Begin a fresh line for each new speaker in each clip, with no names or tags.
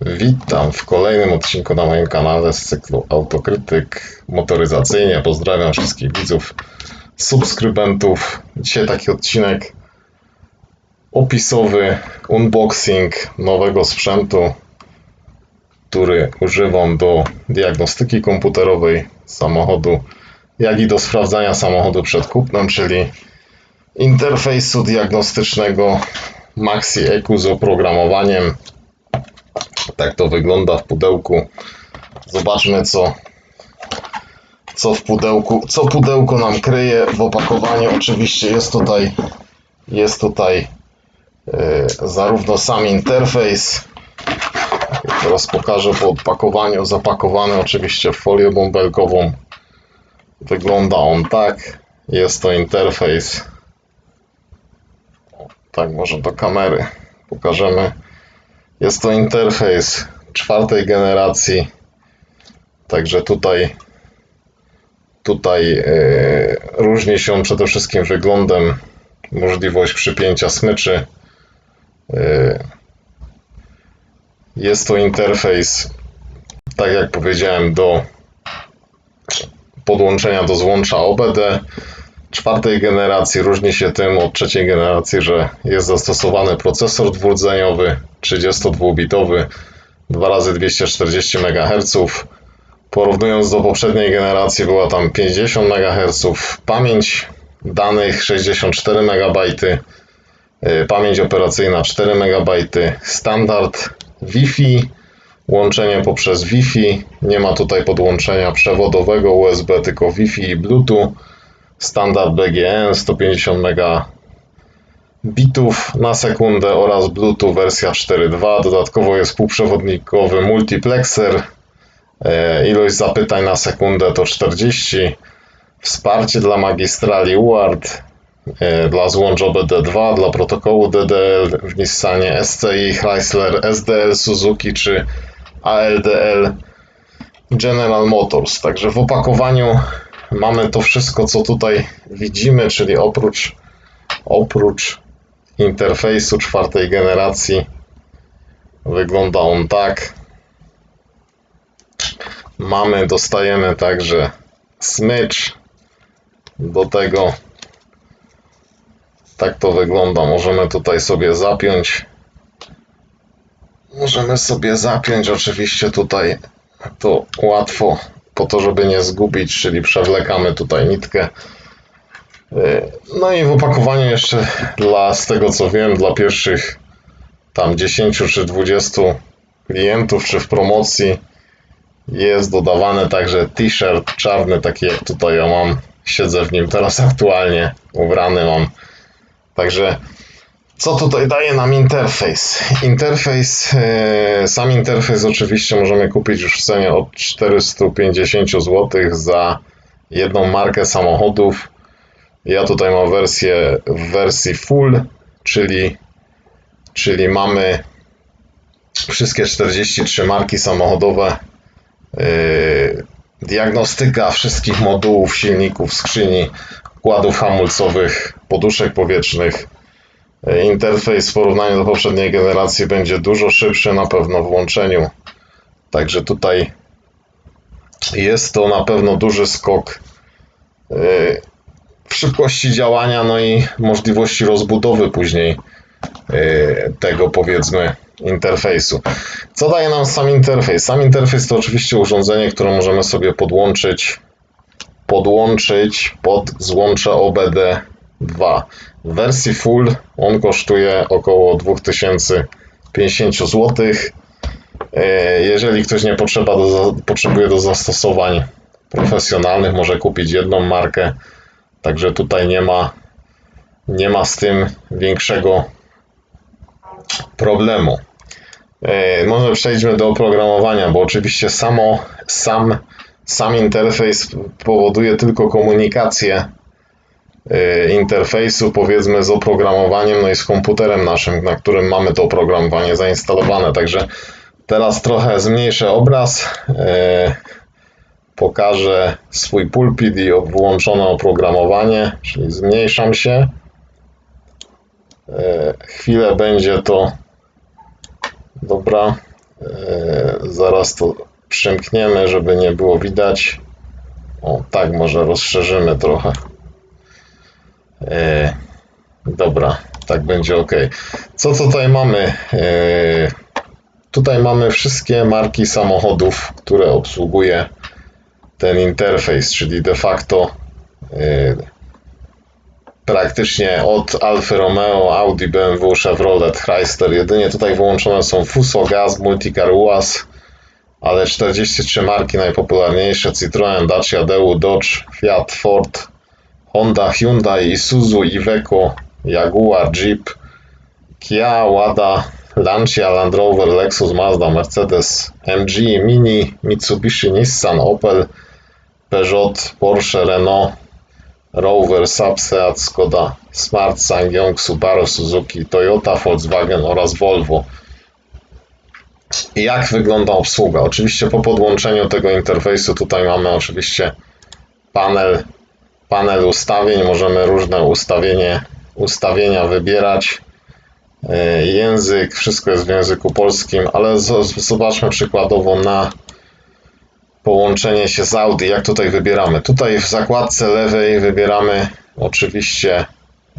Witam w kolejnym odcinku na moim kanale z cyklu Autokrytyk Motoryzacyjnie. Pozdrawiam wszystkich widzów, subskrybentów. Dzisiaj taki odcinek opisowy, unboxing nowego sprzętu, który używam do diagnostyki komputerowej samochodu, jak i do sprawdzania samochodu przed kupnem, czyli interfejsu diagnostycznego Maxi EQ z oprogramowaniem. Tak to wygląda w pudełku. Zobaczmy co, co w pudełku, co pudełko nam kryje w opakowaniu. Oczywiście jest tutaj jest tutaj e, zarówno sam interfejs. Teraz pokażę po odpakowaniu. Zapakowany oczywiście w folię bąbelkową. Wygląda on tak. Jest to interfejs. Tak, może do kamery pokażemy. Jest to interfejs czwartej generacji. Także tutaj tutaj e, różni się przede wszystkim wyglądem, możliwość przypięcia smyczy. E, jest to interfejs, tak jak powiedziałem, do podłączenia do złącza OBD czwartej generacji. Różni się tym od trzeciej generacji, że jest zastosowany procesor dwurdzeniowy 32-bitowy 2x240 MHz. Porównując do poprzedniej generacji była tam 50 MHz, pamięć danych 64 MB, y, pamięć operacyjna 4 MB, standard Wi-Fi, łączenie poprzez Wi-Fi, nie ma tutaj podłączenia przewodowego USB, tylko Wi-Fi i Bluetooth, standard BGN 150 megabitów na sekundę oraz Bluetooth wersja 4.2. Dodatkowo jest półprzewodnikowy multiplexer. E, Ilość zapytań na sekundę to 40. Wsparcie dla magistrali UART, e, dla złącz OBD2, dla protokołu DDL w Nissanie, SCI, Chrysler, SDL, Suzuki czy ALDL General Motors. Także w opakowaniu mamy to wszystko, co tutaj widzimy, czyli oprócz, oprócz interfejsu czwartej generacji wygląda on tak. Mamy, dostajemy także smycz do tego. Tak to wygląda. Możemy tutaj sobie zapiąć. Możemy sobie zapiąć oczywiście tutaj to łatwo po to, żeby nie zgubić, czyli przewlekamy tutaj nitkę. Yy, No i w opakowaniu jeszcze dla, z tego co wiem, dla pierwszych tam 10 czy 20 klientów, czy w promocji jest dodawany także t-shirt czarny, taki jak tutaj ja mam. Siedzę w nim teraz aktualnie, ubrany mam. Także co tutaj daje nam interfejs? Interfejs, e, sam interfejs oczywiście możemy kupić już w cenie od 450 zł za jedną markę samochodów. Ja tutaj mam wersję w wersji full, czyli, czyli mamy wszystkie 43 marki samochodowe. e, Diagnostyka wszystkich modułów, silników, skrzyni, układów hamulcowych, poduszek powietrznych. Interfejs w porównaniu do poprzedniej generacji będzie dużo szybszy na pewno w łączeniu. Także tutaj jest to na pewno duży skok yy, w szybkości działania, no i możliwości rozbudowy później yy, tego powiedzmy interfejsu. Co daje nam sam interfejs? Sam interfejs to oczywiście urządzenie, które możemy sobie podłączyć podłączyć pod złącze OBD2. W wersji full on kosztuje około 2050 zł. E, Jeżeli ktoś nie potrzeba do, potrzebuje do zastosowań profesjonalnych, może kupić jedną markę. Także tutaj nie ma, nie ma z tym większego problemu. E, Może przejdźmy do oprogramowania, bo oczywiście samo, sam, sam interfejs powoduje tylko komunikację interfejsu, powiedzmy, z oprogramowaniem, no i z komputerem naszym, na którym mamy to oprogramowanie zainstalowane. Także teraz trochę zmniejszę obraz. y, Pokażę swój pulpit i włączone oprogramowanie, czyli zmniejszam się. Y, Chwilę będzie to. Dobra, zaraz to przymkniemy, żeby nie było widać. O, tak może rozszerzymy trochę. E, dobra, tak będzie ok. Co tutaj mamy? E, tutaj mamy wszystkie marki samochodów, które obsługuje ten interfejs, czyli de facto e, praktycznie od Alfa Romeo, Audi, BMW, Chevrolet, Chrysler. Jedynie tutaj wyłączone są Fuso, Gaz, Multicar, ale 43 marki najpopularniejsze Citroen, Dacia, Daewoo, Dodge, Fiat, Ford, Honda, Hyundai, Isuzu, Iveco, Jaguar, Jeep, Kia, Lada, Lancia, Land Rover, Lexus, Mazda, Mercedes, MG, Mini, Mitsubishi, Nissan, Opel, Peugeot, Porsche, Renault, Rover, Saab, Seat, Skoda, Smart, Sangyong, Subaru, Suzuki, Toyota, Volkswagen oraz Volvo. Jak wygląda obsługa? Oczywiście po podłączeniu tego interfejsu tutaj mamy oczywiście panel, panel ustawień, możemy różne ustawienie, ustawienia wybierać. E, Język, wszystko jest w języku polskim, ale zobaczmy przykładowo na połączenie się z Audi. Jak tutaj wybieramy? Tutaj w zakładce lewej wybieramy oczywiście,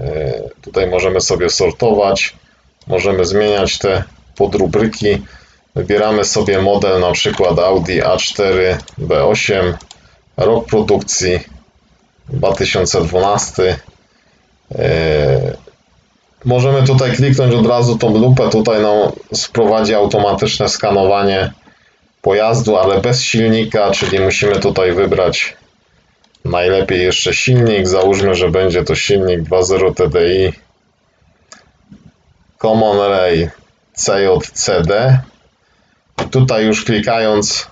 e, tutaj możemy sobie sortować, możemy zmieniać te podrubryki. Wybieramy sobie model na przykład Audi A4 B8, rok produkcji 2012. E, Możemy tutaj kliknąć od razu tą lupę, tutaj nam sprowadzi automatyczne skanowanie pojazdu, ale bez silnika, czyli musimy tutaj wybrać najlepiej jeszcze silnik. Załóżmy, że będzie to silnik 2.0 TDI Common Ray CJCD. Tutaj już klikając,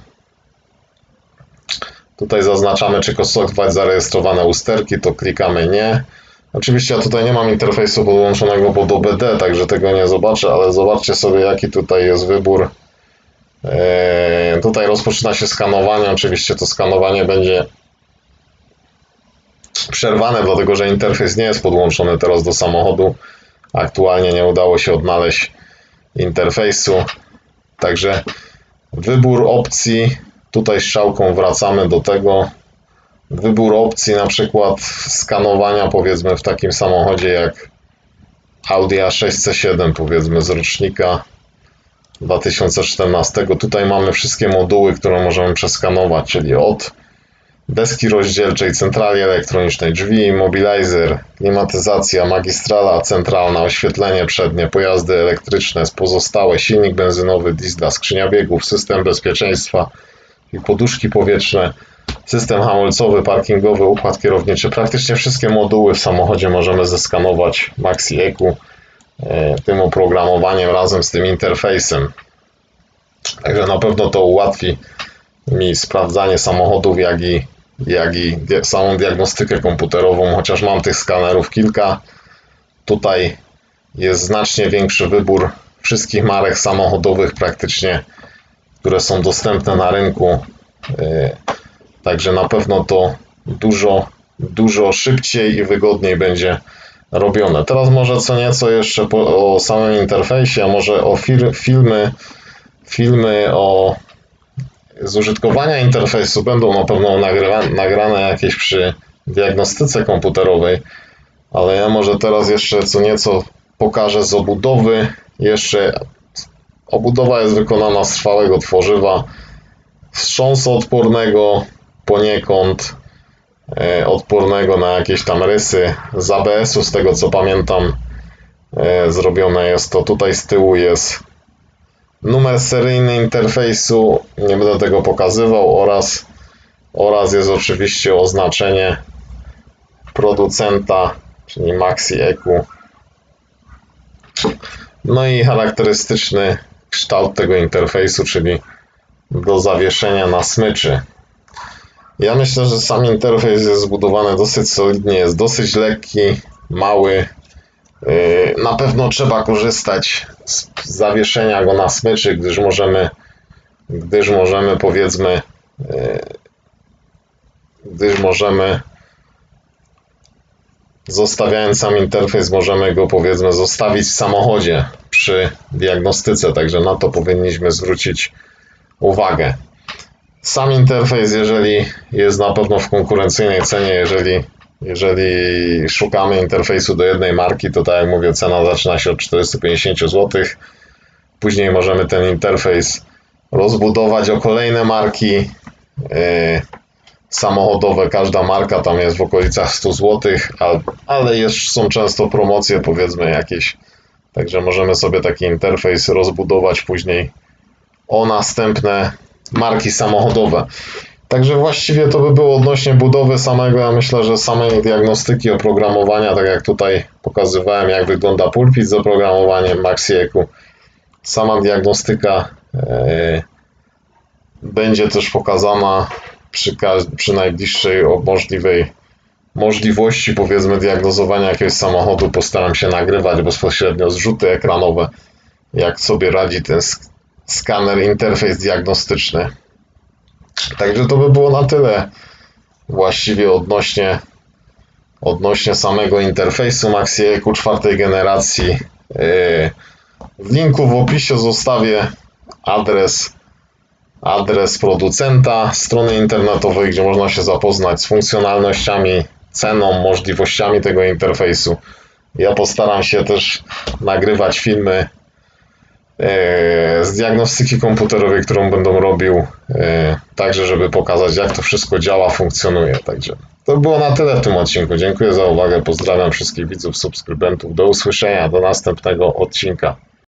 tutaj zaznaczamy, czy kosztować zarejestrowane usterki, to klikamy nie. Oczywiście ja tutaj nie mam interfejsu podłączonego pod OBD, także tego nie zobaczę, ale zobaczcie sobie jaki tutaj jest wybór. Eee, Tutaj rozpoczyna się skanowanie. Oczywiście to skanowanie będzie przerwane, dlatego że interfejs nie jest podłączony teraz do samochodu. Aktualnie nie udało się odnaleźć interfejsu. Także wybór opcji. Tutaj strzałką wracamy do tego. Wybór opcji na przykład skanowania powiedzmy w takim samochodzie jak Audi A6 C7 powiedzmy z rocznika 2014. Tutaj mamy wszystkie moduły, które możemy przeskanować, czyli od deski rozdzielczej, centrali elektronicznej, drzwi, mobilizer, klimatyzacja, magistrala centralna, oświetlenie przednie, pojazdy elektryczne, pozostałe, silnik benzynowy, diesla, skrzynia biegów, system bezpieczeństwa i poduszki powietrzne, system hamulcowy, parkingowy, układ kierowniczy. Praktycznie wszystkie moduły w samochodzie możemy zeskanować Maxi EQ e, tym oprogramowaniem razem z tym interfejsem. Także na pewno to ułatwi mi sprawdzanie samochodów, jak i, jak i samą diagnostykę komputerową, chociaż mam tych skanerów kilka. Tutaj jest znacznie większy wybór wszystkich marek samochodowych praktycznie, które są dostępne na rynku. Yy, Także na pewno to dużo, dużo szybciej i wygodniej będzie robione. Teraz może co nieco jeszcze po, o samym interfejsie, a może o fir, filmy, filmy o z użytkowania interfejsu będą na pewno nagrywa, nagrane jakieś przy diagnostyce komputerowej, ale ja może teraz jeszcze co nieco pokażę z obudowy. Jeszcze obudowa jest wykonana z trwałego tworzywa, wstrząsoodpornego poniekąd, e, odpornego na jakieś tam rysy. Z ABS-u, z tego co pamiętam, e, zrobione jest to. Tutaj z tyłu jest numer seryjny interfejsu, nie będę tego pokazywał, oraz, oraz jest oczywiście oznaczenie producenta, czyli Maxi EQ. No i charakterystyczny kształt tego interfejsu, czyli do zawieszenia na smyczy. Ja myślę, że sam interfejs jest zbudowany dosyć solidnie, jest dosyć lekki, mały. Yy, Na pewno trzeba korzystać z zawieszenia go na smyczy, gdyż możemy, gdyż możemy powiedzmy, yy, gdyż możemy zostawiając sam interfejs, możemy go powiedzmy zostawić w samochodzie przy diagnostyce, także na to powinniśmy zwrócić uwagę. Sam interfejs, jeżeli jest na pewno w konkurencyjnej cenie, jeżeli, jeżeli szukamy interfejsu do jednej marki, to tak jak mówię, cena zaczyna się od 450 zł. Później możemy ten interfejs rozbudować o kolejne marki yy, samochodowe. Każda marka tam jest w okolicach 100 zł, ale, ale są często promocje, powiedzmy jakieś. Także możemy sobie taki interfejs rozbudować później o następne marki samochodowe. Także właściwie to by było odnośnie budowy samego, ja myślę, że samej diagnostyki oprogramowania, tak jak tutaj pokazywałem, jak wygląda pulpit z oprogramowaniem Maxieku. Sama diagnostyka e, będzie też pokazana przy, przy najbliższej możliwej możliwości, powiedzmy, diagnozowania jakiegoś samochodu. Postaram się nagrywać bezpośrednio zrzuty ekranowe, jak sobie radzi ten sk- skaner, interfejs diagnostyczny. Także to by było na tyle właściwie odnośnie, odnośnie samego interfejsu Maxieku czwartej generacji. Yy, W linku w opisie zostawię adres, adres producenta strony internetowej, gdzie można się zapoznać z funkcjonalnościami, ceną, możliwościami tego interfejsu. Ja postaram się też nagrywać filmy e, z diagnostyki komputerowej, którą będę robił, e, także żeby pokazać, jak to wszystko działa, funkcjonuje. Także to było na tyle w tym odcinku. Dziękuję za uwagę. Pozdrawiam wszystkich widzów, subskrybentów. Do usłyszenia, do następnego odcinka.